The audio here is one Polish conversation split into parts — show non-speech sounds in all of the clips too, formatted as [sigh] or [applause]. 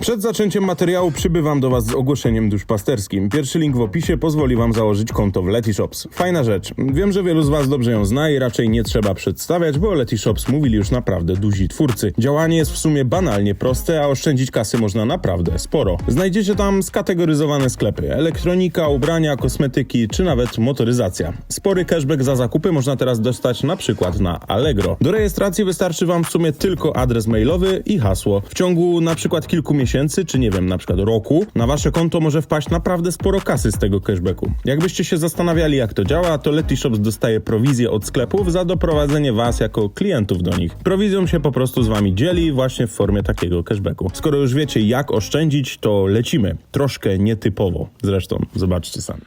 Przed zaczęciem materiału przybywam do Was z ogłoszeniem duszpasterskim. Pierwszy link w opisie pozwoli Wam założyć konto w Letyshops. Fajna rzecz. Wiem, że wielu z Was dobrze ją zna i raczej nie trzeba przedstawiać, bo o Letyshops mówili już naprawdę duzi twórcy. Działanie jest w sumie banalnie proste, a oszczędzić kasy można naprawdę sporo. Znajdziecie tam skategoryzowane sklepy: elektronika, ubrania, kosmetyki czy nawet motoryzacja. Spory cashback za zakupy można teraz dostać na przykład na Allegro. Do rejestracji wystarczy Wam w sumie tylko adres mailowy i hasło. W ciągu na przykład kilku miesięcy, czy nie wiem, na przykład roku, na Wasze konto może wpaść naprawdę sporo kasy z tego cashbacku. Jakbyście się zastanawiali, jak to działa, to Letyshops dostaje prowizję od sklepów za doprowadzenie Was jako klientów do nich. Prowizją się po prostu z Wami dzieli właśnie w formie takiego cashbacku. Skoro już wiecie, jak oszczędzić, to lecimy. Troszkę nietypowo. Zresztą, zobaczcie sami.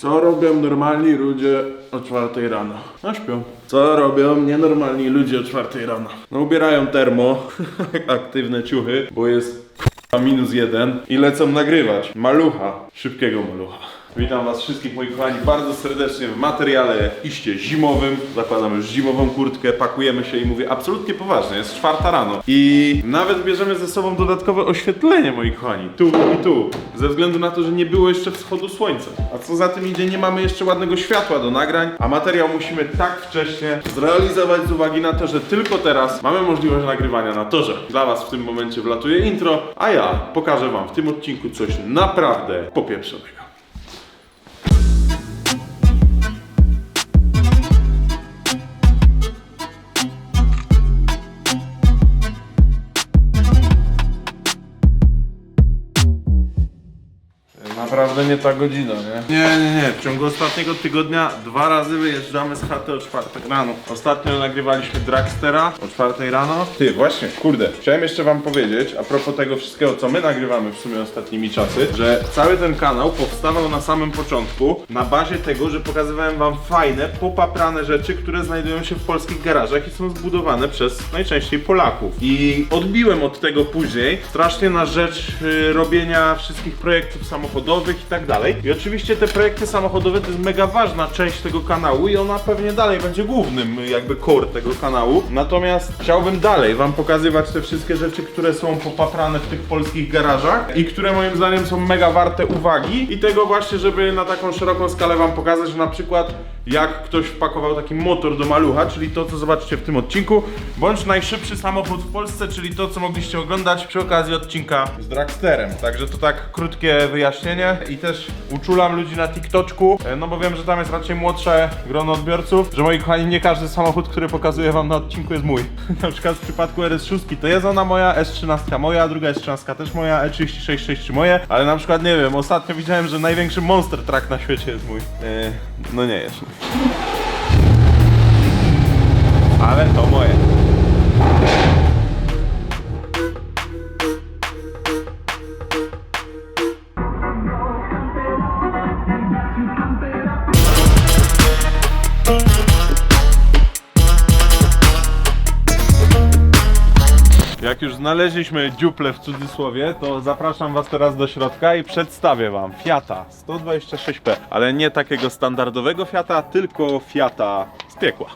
Co robią normalni ludzie o czwartej rano? No śpią. Co robią nienormalni ludzie o czwartej rano? No ubierają termo, [laughs] aktywne ciuchy, bo jest k***a minus jeden i lecą nagrywać. Malucha, szybkiego malucha. Witam was wszystkich moi kochani bardzo serdecznie w materiale iście zimowym. Zakładam już zimową kurtkę, pakujemy się i mówię absolutnie poważnie, jest czwarta rano. I nawet bierzemy ze sobą dodatkowe oświetlenie moi kochani, tu i tu. Ze względu na to, że nie było jeszcze wschodu słońca. A co za tym idzie, nie mamy jeszcze ładnego światła do nagrań, a materiał musimy tak wcześnie zrealizować z uwagi na to, że tylko teraz mamy możliwość nagrywania na torze. Dla was w tym momencie wlatuje intro, a ja pokażę wam w tym odcinku coś naprawdę popieprzonego. Nie ta godzina, nie? Nie, nie, nie. W ciągu ostatniego tygodnia dwa razy wyjeżdżamy z chaty o czwartek rano. Ostatnio nagrywaliśmy Dragstera o czwartej rano. Ty, właśnie, kurde. Chciałem jeszcze wam powiedzieć, a propos tego wszystkiego, co my nagrywamy w sumie ostatnimi czasy, że cały ten kanał powstawał na samym początku na bazie tego, że pokazywałem wam fajne, popaprane rzeczy, które znajdują się w polskich garażach i są zbudowane przez najczęściej Polaków. I odbiłem od tego później strasznie na rzecz y, robienia wszystkich projektów samochodowych i tak dalej. I oczywiście te projekty samochodowe to jest mega ważna część tego kanału i ona pewnie dalej będzie głównym jakby core tego kanału. Natomiast chciałbym dalej wam pokazywać te wszystkie rzeczy, które są popaprane w tych polskich garażach i które moim zdaniem są mega warte uwagi i tego właśnie, żeby na taką szeroką skalę wam pokazać, że na przykład jak ktoś wpakował taki motor do malucha, czyli to co zobaczycie w tym odcinku, bądź najszybszy samochód w Polsce, czyli to co mogliście oglądać przy okazji odcinka z Dragsterem. Także to tak krótkie wyjaśnienie i też uczulam ludzi na TikToczku, e, no bo wiem, że tam jest raczej młodsze grono odbiorców, że moi kochani, nie każdy samochód, który pokazuję wam na odcinku jest mój. [laughs] na przykład w przypadku RS6 to jest ona moja, S13 moja, druga S13 też moja, E E36 moje, ale na przykład nie wiem, ostatnio widziałem, że największy monster truck na świecie jest mój. E, no nie jest. Ale to moje. Jak już znaleźliśmy dziuple w cudzysłowie, to zapraszam Was teraz do środka i przedstawię Wam Fiata 126P, ale nie takiego standardowego Fiata, tylko Fiata z piekła.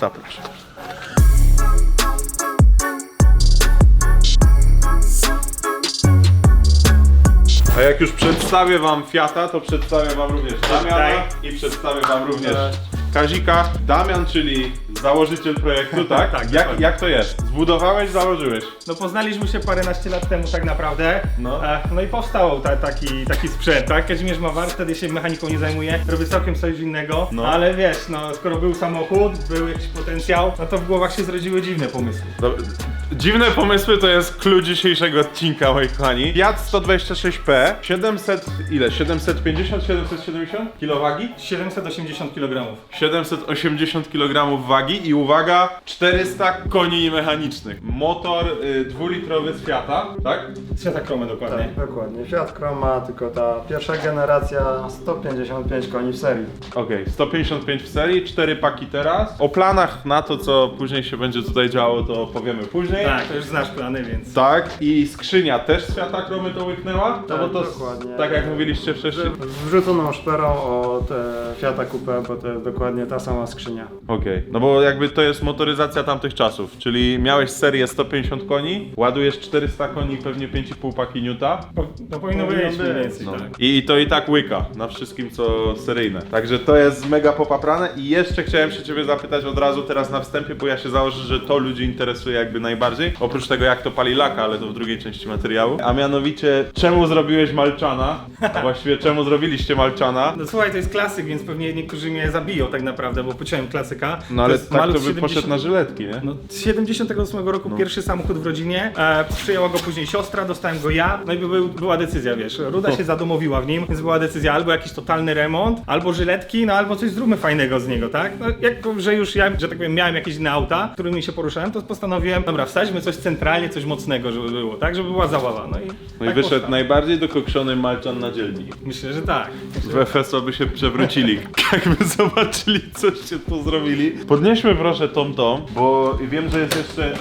Zapraszam. A jak już przedstawię Wam Fiata, to przedstawię Wam również Damiana i przedstawię Wam również Kazika. Damian, czyli założyciel projektu, tak? Tak, jak, dokładnie. jak to jest? Zbudowałeś, założyłeś. No poznaliśmy się paręnaście lat temu tak naprawdę. No. E, no i powstał ta, taki, taki sprzęt, tak? Kazimierz ma warsztat, ja się mechaniką nie zajmuję, robię całkiem coś innego. No. Ale wiesz, no skoro był samochód, był jakiś potencjał, no to w głowach się zrodziły dziwne pomysły. Do- Dziwne pomysły to jest clue dzisiejszego odcinka, moi kochani. Fiat 126P, 700, ile? 750, 770 kg? 780 kg. 780 kg wagi i uwaga, 400 koni mechanicznych. Motor y, dwulitrowy z Fiata, tak? Świata kromę dokładnie. Tak, dokładnie. Fiat Chroma, tylko ta pierwsza generacja 155 koni w serii. Okej, 155 w serii, 4 paki teraz. O planach na to, co później się będzie tutaj działo, to powiemy później. Tak, to już znasz plany, więc... Tak, i skrzynia też z Fiata Kromy to łyknęła? No Tak, bo to, dokładnie. tak jak mówiliście wcześniej. Z wrzuconą szperą od e, Fiata Coupe, bo to jest dokładnie ta sama skrzynia. Okej, no bo jakby to jest motoryzacja tamtych czasów, czyli miałeś serię 150 koni, ładujesz 400 koni, pewnie 5,5 paki Newta Po, no powinno być mniej więcej, no. tak. I to i tak łyka na wszystkim co seryjne. Także to jest mega popaprane i jeszcze chciałem się ciebie zapytać od razu teraz na wstępie, bo ja się założę, że to ludzi interesuje jakby najbardziej. Oprócz tego jak to pali laka, ale to w drugiej części materiału. A mianowicie czemu zrobiłeś Malczana? A właściwie czemu zrobiliście Malczana? No słuchaj, to jest klasyk, więc pewnie niektórzy mnie zabiją tak naprawdę, bo pociąłem klasyka. No ale jest tak to by 70 poszedł na żyletki, nie? No, z 78 roku pierwszy samochód w rodzinie, e, przyjęła go później siostra, dostałem go ja, no i był, była decyzja, wiesz, Ruda się zadomowiła w nim, więc była decyzja albo jakiś totalny remont, albo żyletki, no albo coś zróbmy fajnego z niego, tak? No jak, że już ja, że tak powiem, miałem jakieś inne auta, którymi się poruszałem, to postanowiłem, dobra, wsadźmy coś centralnie, coś mocnego, żeby było, tak? Żeby była zabawa, no i No i tak wyszedł powstał. najbardziej dokokszony Malczan na dzielni. Myślę, że tak. W FSO by się przewrócili, [laughs] jakby zobaczyli, co się tu zrobili. Podnieśmy proszę tom tom, bo wiem, że jest jeszcze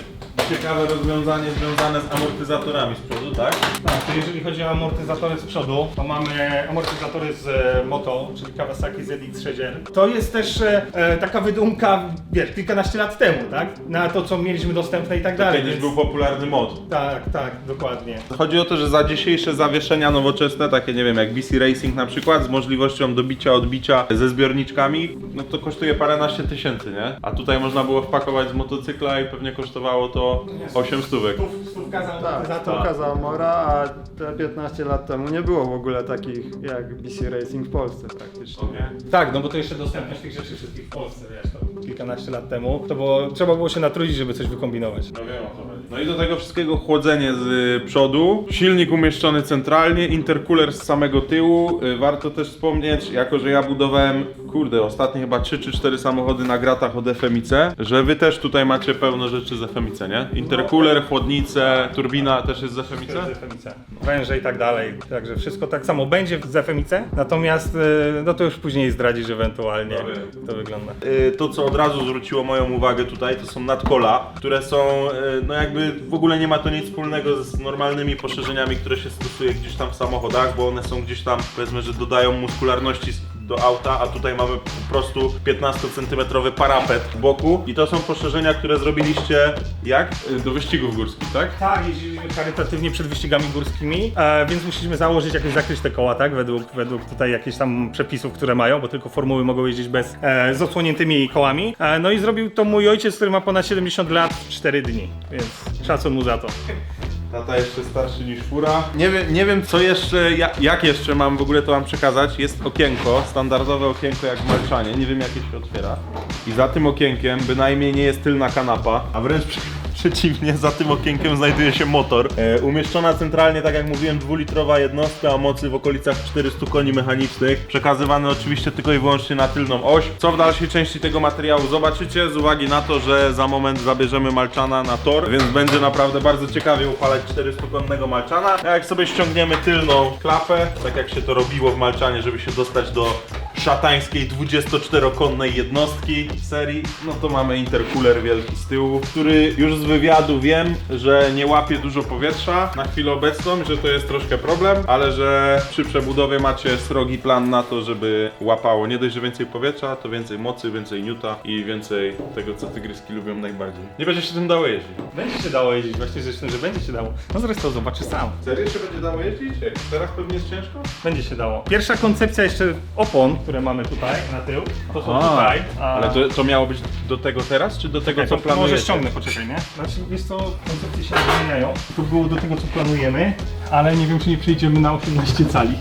ciekawe rozwiązanie związane z amortyzatorami z przodu, tak? Tak, to jeżeli chodzi o amortyzatory z przodu, to mamy amortyzatory z e, Moto, czyli Kawasaki ZX6R. To jest też e, e, taka wydumka, wiesz, kilkanaście lat temu, tak? Na to, co mieliśmy dostępne i tak dalej. Kiedyś więc- był popularny mod. Tak, tak, dokładnie. Chodzi o to, że za dzisiejsze zawieszenia nowoczesne, takie nie wiem jak BC Racing na przykład, z możliwością dobicia, odbicia ze zbiorniczkami, no to kosztuje paręnaście tysięcy, nie? A tutaj można było wpakować z motocykla i pewnie kosztowało to 8 stówek. Stów, stówka za Tak, to ukazała Mora, a te 15 lat temu nie było w ogóle takich jak BC Racing w Polsce praktycznie. Tak, no bo to jeszcze dostępność tych rzeczy wszystkich w Polsce, wiesz, to kilkanaście lat temu, to było, trzeba było się natrudzić, żeby coś wykombinować. No wiem o co chodzi. No i do tego wszystkiego chłodzenie z y, przodu, silnik umieszczony centralnie, intercooler z samego tyłu. Y, Warto też wspomnieć, jako że ja budowałem, kurde, ostatnie chyba 3 czy 4 samochody na gratach od FMIC, że wy też tutaj macie pełno rzeczy z FMIC, nie? Intercooler, chłodnice, turbina też jest z FMIC? z FMIC. Węże i tak dalej. Także wszystko tak samo będzie z FMIC. Natomiast y, no to już później zdradzisz ewentualnie, jak to wygląda. To, co od razu zwróciło moją uwagę tutaj, to są nadkola, które są, no jakby w ogóle nie ma to nic wspólnego z normalnymi poszerzeniami, które się stosuje gdzieś tam w samochodach, bo one są gdzieś tam, powiedzmy, że dodają muskularności do auta, a tutaj mamy po prostu 15-centymetrowy parapet w boku i to są poszerzenia, które zrobiliście jak? Y, Do wyścigów górskich, tak? Tak, jeździliśmy charytatywnie przed wyścigami górskimi, e, więc musieliśmy założyć jakieś zakryć te koła, tak? Według, według tutaj jakichś tam przepisów, które mają, bo tylko formuły mogą jeździć bez e, z odsłoniętymi kołami. E, no i zrobił to mój ojciec, który ma ponad 70 lat w 4 dni, więc szacun mu za to. Tata jeszcze starszy niż fura. Nie wiem, nie wiem co jeszcze, ja, jak jeszcze mam w ogóle to mam przekazać. Jest okienko, standardowe okienko jak w Malczanie, nie wiem jakie się otwiera. I za tym okienkiem bynajmniej nie jest tylna kanapa, a wręcz przy, przeciwnie, za tym okienkiem znajduje się motor. E, umieszczona centralnie, tak jak mówiłem, dwulitrowa jednostka o mocy w okolicach 400 koni mechanicznych. Przekazywany oczywiście tylko i wyłącznie na tylną oś. Co w dalszej części tego materiału zobaczycie z uwagi na to, że za moment zabierzemy Malczana na tor, więc będzie naprawdę bardzo ciekawie upalać 400-konnego Malczana. A jak sobie ściągniemy tylną klapę, tak jak się to robiło w Malczanie, żeby się dostać do szatańskiej 24-konnej jednostki serii, no to mamy intercooler wielki z tyłu, który już z wywiadu wiem, że nie łapie dużo powietrza na chwilę obecną, że to jest troszkę problem, ale że przy przebudowie macie srogi plan na to, żeby łapało nie dość, że więcej powietrza, to więcej mocy, więcej newta i więcej tego, co tygryski lubią najbardziej. Nie będzie się tym dało jeździć. Będzie się dało jeździć, właśnie zresztą, że będzie się dało. No zresztą zobaczysz sam. Serio się będzie dało jeździć? Teraz pewnie jest ciężko? Będzie się dało. Pierwsza koncepcja jeszcze opon, które mamy tutaj na tył, to są A, tutaj. A... Ale to, to miało być do tego teraz, czy do tego, Tak, co to planujecie? Może ściągnę, poczekaj, nie? Znaczy, wiesz co, koncepcje się zmieniają. Tu było do tego, co planujemy, ale nie wiem, czy nie przejdziemy na 18 cali.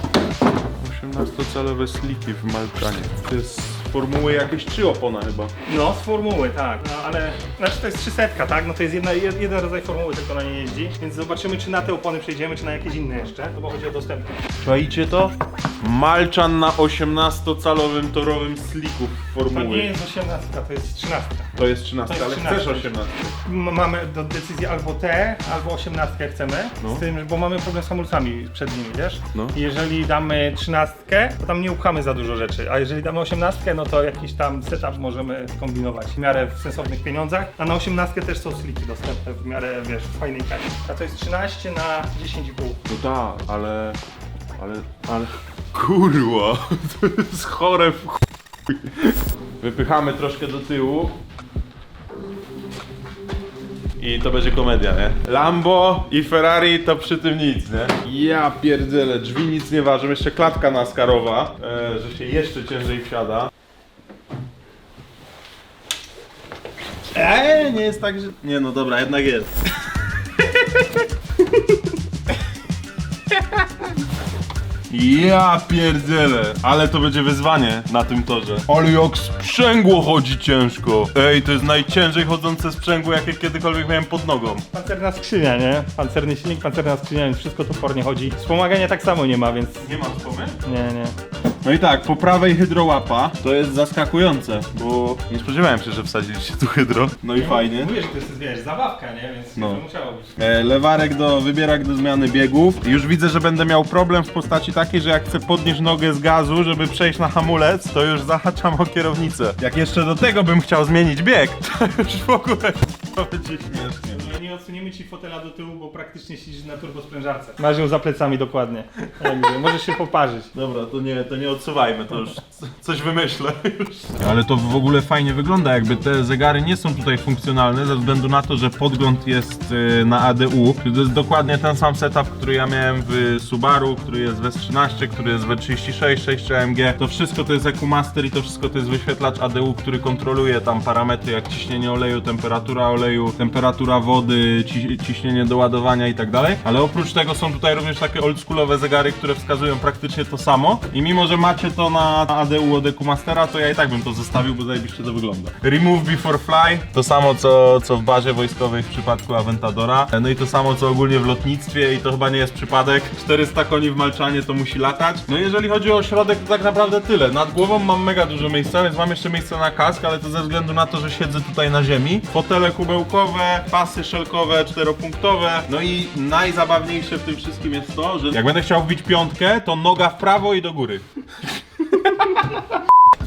18-calowe sliki w Malczanie. To jest z formuły jakieś trzy opona chyba. No, z formuły, tak. No, ale, znaczy to jest 300, tak? No to jest jedna, jed, jeden rodzaj formuły, tylko na nie jeździ. Więc zobaczymy, czy na te opony przejdziemy, czy na jakieś inne jeszcze. No bo chodzi o dostępność. Czajcie to? Malczan na 18-calowym torowym sliku To nie formuły. jest 18, to jest 13. To jest 13, To jest ale 13. chcesz 18. M- Mamy do decyzji albo te, albo 18 chcemy, z tym, bo mamy problem z hamulcami przed nimi, wiesz? No. I Jeżeli damy 13, to tam nie upchamy za dużo rzeczy, a jeżeli damy 18, no to jakiś tam setup możemy skombinować w miarę w sensownych pieniądzach, a na 18 też są sliki dostępne w miarę, wiesz, w fajnej kasie. A to jest 13 na 10,5. No tak, ale... Ale... ale... Kurwa! [laughs] To jest chore w chuj. Wypychamy troszkę do tyłu. I to będzie komedia, nie? Lambo i Ferrari to przy tym nic, nie? Ja pierdzielę, drzwi nic nie ważą, jeszcze klatka naskarowa, e, że się jeszcze ciężej wsiada. Eee, nie jest tak, że... Nie no dobra, jednak jest. [laughs] Ja pierdzielę, ale to będzie wyzwanie na tym torze. Ale jak sprzęgło chodzi ciężko. Ej, to jest najciężej chodzące sprzęgło, jakie kiedykolwiek miałem pod nogą. Pancerna skrzynia, nie? Pancerny silnik, pancerna skrzynia, więc wszystko to pornie chodzi. Wspomagania tak samo nie ma, więc Nie mam wspomnień? nie, nie. No i tak, po prawej hydrołapa to jest zaskakujące, bo nie spodziewałem się, że wsadziliście tu hydro. No i fajnie. Mówię, że to jest, wiesz, zabawka, nie? Więc No. to musiało być. E, lewarek do, wybierak do zmiany biegów. Już widzę, że będę miał problem w postaci takiej, że jak chcę podnieść nogę z gazu, żeby przejść na hamulec, to już zahaczam o kierownicę. Jak jeszcze do tego bym chciał zmienić bieg, to już w ogóle to będzie śmiesznie. Nie odsuniemy ci fotela do tyłu, bo praktycznie siedzisz na turbosprężarce. Masz ją za plecami dokładnie. Mówię, możesz się poparzyć. Dobra, to nie, to nie odsuwajmy, to już c- [laughs] coś wymyślę już. Ale to w ogóle fajnie wygląda, jakby te zegary nie są tutaj funkcjonalne ze względu na to, że podgląd jest y, na ADU. To jest dokładnie ten sam setup, który ja miałem w Subaru, który jest w S13, który jest w E36, 6 AMG. To wszystko to jest EcoMaster i to wszystko to jest wyświetlacz ADU, który kontroluje tam parametry jak ciśnienie oleju, temperatura oleju, temperatura wody, ci, ciśnienie do ładowania i tak dalej. Ale oprócz tego są tutaj również takie oldschoolowe zegary, które wskazują praktycznie to samo. I mimo, że macie to na ADU od EcoMastera, to ja i tak bym to zostawił, bo zajebiście to wygląda. Remove before fly, to samo co, co w bazie wojskowej w przypadku Aventadora. No i to samo co ogólnie w lotnictwie i to chyba nie jest przypadek. 400 koni w Malczanie to musi latać. No jeżeli chodzi o środek, to tak naprawdę tyle. Nad głową mam mega dużo miejsca, więc mam jeszcze miejsce na kask, ale to ze względu na to, że siedzę tutaj na ziemi. Fotele kubełkowe, pasy szelkowe, czteropunktowe. No i najzabawniejsze w tym wszystkim jest to, że jak będę chciał wbić piątkę, to noga w prawo i do góry. [laughs]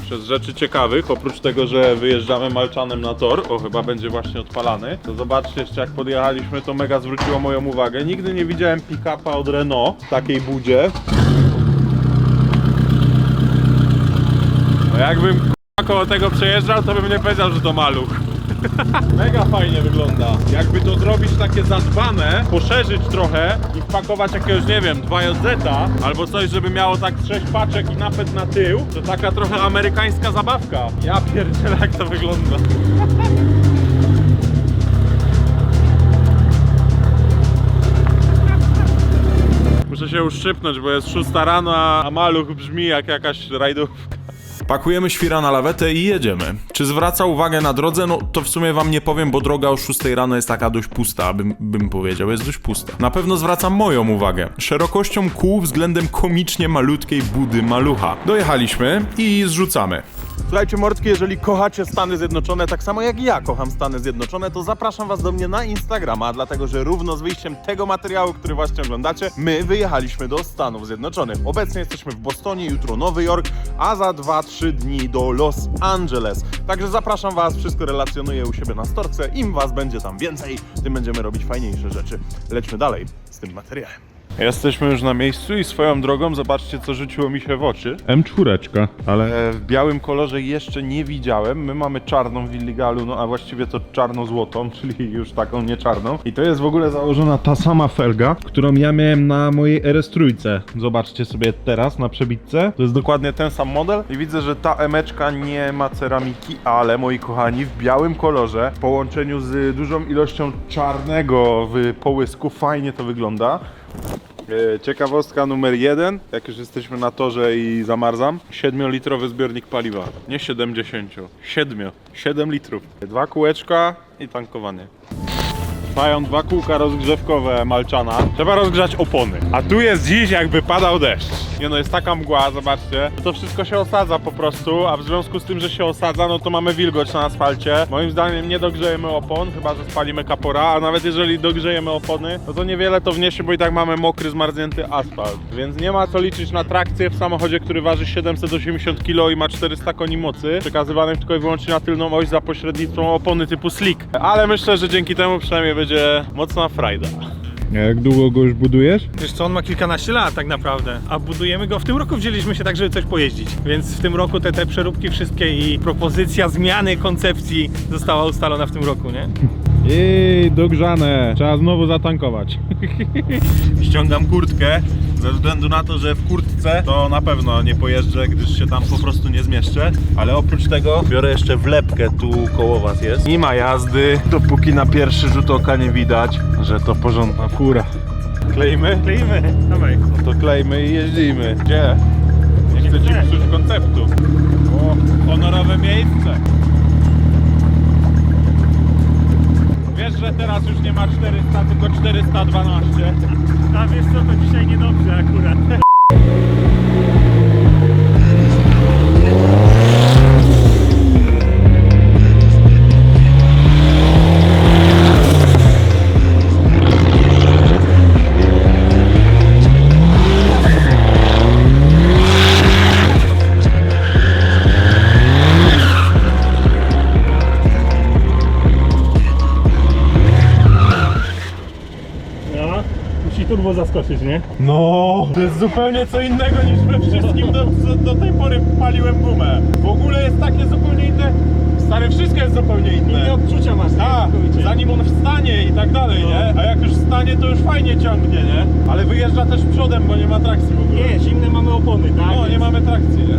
Przez rzeczy ciekawych, oprócz tego, że wyjeżdżamy Malczanem na tor, o chyba będzie właśnie odpalany, to zobaczcie jeszcze jak podjechaliśmy, to mega zwróciło moją uwagę. Nigdy nie widziałem pick-upa od Renault w takiej budzie. No jakbym k***a, koło tego przejeżdżał, to bym nie powiedział, że to maluch. [laughs] Mega fajnie wygląda. Jakby to zrobić takie zadbane, poszerzyć trochę i wpakować jakiegoś, nie wiem, 2JZ albo coś, żeby miało tak 6 paczek i napęd na tył, to taka trochę amerykańska zabawka. Ja pierdzielę jak to wygląda. [laughs] Muszę się uszczypnąć, bo jest 6 rano, a maluch brzmi jak jakaś rajdówka. Pakujemy świra na lawetę i jedziemy. Czy zwraca uwagę na drodze? No to w sumie wam nie powiem, bo droga o 6 rano jest taka dość pusta, bym, bym powiedział, jest dość pusta. Na pewno zwraca moją uwagę. Szerokością kół względem komicznie malutkiej budy malucha. Dojechaliśmy i zrzucamy. Słuchajcie, mordki, jeżeli kochacie Stany Zjednoczone, tak samo jak ja kocham Stany Zjednoczone, to zapraszam Was do mnie na Instagrama, dlatego że równo z wyjściem tego materiału, który właśnie oglądacie, my wyjechaliśmy do Stanów Zjednoczonych. Obecnie jesteśmy w Bostonie, jutro Nowy Jork, a za 2-3 dni do Los Angeles. Także zapraszam Was, wszystko relacjonuję u siebie na storce. Im Was będzie tam więcej, tym będziemy robić fajniejsze rzeczy. Lećmy dalej z tym materiałem. Jesteśmy już na miejscu i swoją drogą zobaczcie co rzuciło mi się w oczy. M4, ale w białym kolorze jeszcze nie widziałem. My mamy czarną w Illegalu, no a właściwie to czarno-złotą, [laughs] czyli już taką nie czarną. I to jest w ogóle założona ta sama felga, którą ja miałem na mojej RS3. Zobaczcie sobie teraz na przebitce. To jest dokładnie ten sam model i widzę, że ta emeczka nie ma ceramiki, ale moi kochani, w białym kolorze w połączeniu z dużą ilością czarnego w połysku fajnie to wygląda. E, Ciekawostka numer jeden, jak już jesteśmy na torze i zamarzam, 7-litrowy zbiornik paliwa, nie 70, 7, 7 litrów. Dwa kółeczka i tankowanie. Trwają dwa kółka rozgrzewkowe Malczana. Trzeba rozgrzać opony. A tu jest dziś jakby padał deszcz. Nie no, jest taka mgła, zobaczcie. To wszystko się osadza po prostu, a w związku z tym, że się osadza, no to mamy wilgoć na asfalcie. Moim zdaniem nie dogrzejemy opon, chyba że spalimy kapora, a nawet jeżeli dogrzejemy opony, no to niewiele to wniesie, bo i tak mamy mokry, zmarznięty asfalt. Więc nie ma co liczyć na trakcję w samochodzie, który waży 780 kg i ma 400 koni mocy, przekazywanym tylko i wyłącznie na tylną oś za pośrednictwem opony typu slick. Ale myślę, że dzięki temu przynajmniej będzie mocna frajda. Jak długo go już budujesz? Wiesz co, on ma kilkanaście lat tak naprawdę, a budujemy go, w tym roku wzięliśmy się tak, żeby coś pojeździć, więc w tym roku te, te przeróbki wszystkie i propozycja zmiany koncepcji została ustalona w tym roku, nie? Ej, dogrzane. Trzeba znowu zatankować. [laughs] Ściągam kurtkę ze względu na to, że w kurtce to na pewno nie pojeżdżę, gdyż się tam po prostu nie zmieszczę. Ale oprócz tego biorę jeszcze wlepkę, tu koło was jest. Nie ma jazdy, dopóki na pierwszy rzut oka nie widać, że to porządna fura. Kleimy? Kleimy, dawaj. No to klejmy i jeździmy. Gdzie? Nie chcę ci psuć konceptu. O, honorowe miejsce. Wiesz, że teraz już nie ma 400, tylko 412. zaskoczyć, nie? No, to jest zupełnie co innego niż we wszystkim do, do tej pory paliłem gumę. W ogóle jest takie zupełnie inne. Stary, wszystko jest zupełnie inne. Inne odczucia masz, Tak, zanim on wstanie i tak dalej, nie? A jak już wstanie, to już fajnie ciągnie, nie? Ale wyjeżdża też przodem, bo nie ma trakcji w ogóle. Nie, zimne mamy opony, tak? No, nie mamy trakcji, nie?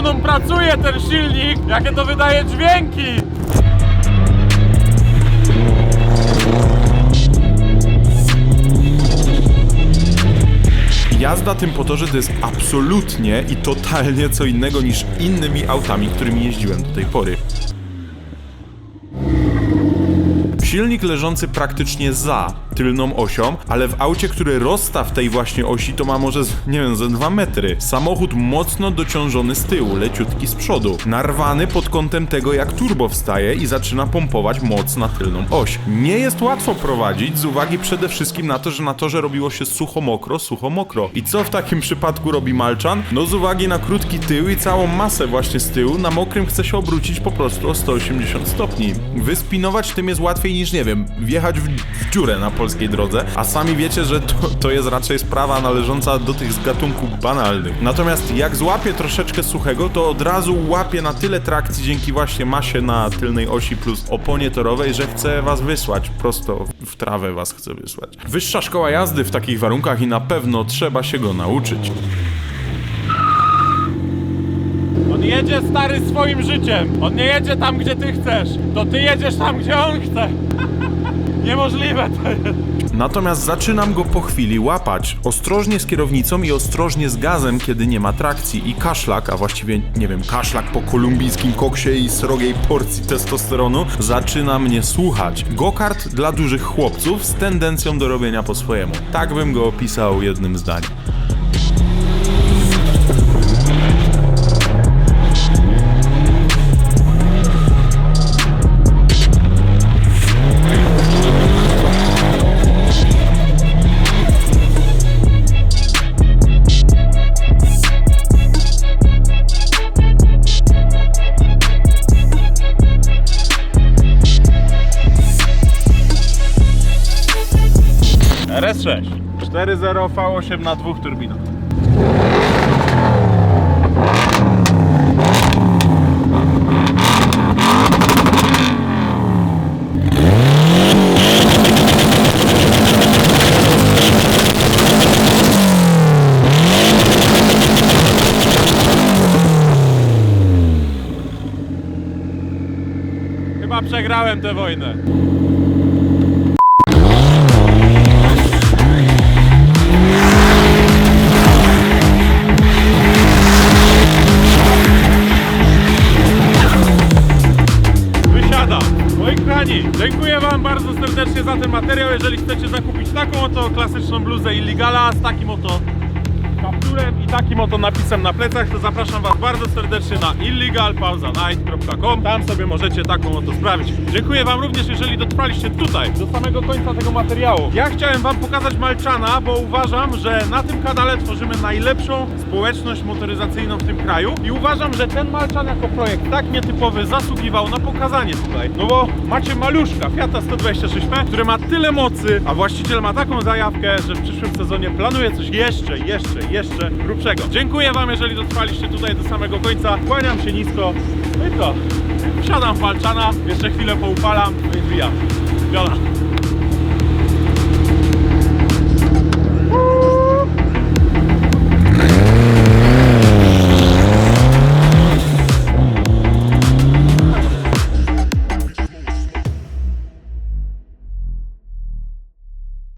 Mną pracuje ten silnik, jakie to wydaje dźwięki. Jazda tym po to jest absolutnie i totalnie co innego niż innymi autami, którymi jeździłem do tej pory. Silnik leżący praktycznie za tylną osią, ale w aucie, który rozstaw tej właśnie osi to ma może, z, nie wiem, ze 2 metry. Samochód mocno dociążony z tyłu, leciutki z przodu. Narwany pod kątem tego, jak turbo wstaje i zaczyna pompować moc na tylną oś. Nie jest łatwo prowadzić z uwagi przede wszystkim na to, że na torze robiło się sucho mokro, sucho mokro. I co w takim przypadku robi Malczan? No z uwagi na krótki tył i całą masę właśnie z tyłu, na mokrym chce się obrócić po prostu o 180 stopni. Wyspinować tym jest łatwiej niż, nie wiem, wjechać w, w dziurę na polskiej drodze, a sami wiecie, że to, to jest raczej sprawa należąca do tych z gatunku banalnych. Natomiast jak złapie troszeczkę suchego, to od razu łapie na tyle trakcji dzięki właśnie masie na tylnej osi plus oponie torowej, że chce was wysłać, prosto w trawę was chce wysłać. Wyższa szkoła jazdy w takich warunkach i na pewno trzeba się go nauczyć. Jedzie stary swoim życiem. On nie jedzie tam, gdzie ty chcesz. To ty jedziesz tam, gdzie on chce. [laughs] Niemożliwe to jest. Natomiast zaczynam go po chwili łapać. Ostrożnie z kierownicą i ostrożnie z gazem, kiedy nie ma trakcji. I kaszlak, a właściwie nie wiem, kaszlak po kolumbijskim koksie i srogiej porcji testosteronu zaczyna mnie słuchać. Gokart dla dużych chłopców z tendencją do robienia po swojemu. Tak bym go opisał jednym zdaniem. przez 6. 4.0 V8 na dwóch turbinach. Chyba przegrałem tę wojnę. Takim oto napisem na plecach, to zapraszam was bardzo serdecznie na illegalpauzanight.com. Tam sobie możecie taką oto sprawić. Dziękuję wam również, jeżeli dotrwaliście tutaj, do samego końca tego materiału. Ja chciałem wam pokazać Malczana, bo uważam, że na tym kanale tworzymy najlepszą społeczność motoryzacyjną w tym kraju i uważam, że ten Malczan jako projekt tak nietypowy zasługiwał na pokazanie tutaj. No bo macie maluszka Fiata 126P, który ma tyle mocy, a właściciel ma taką zajawkę, że w przyszłym sezonie planuje coś jeszcze, jeszcze, jeszcze grubszego. Dziękuję wam, jeżeli dotrwaliście tutaj do samego końca. Kłaniam się nisko. No i co? Wsiadam w Malczana, jeszcze chwilę poupalam, no i zwijam. Wiola.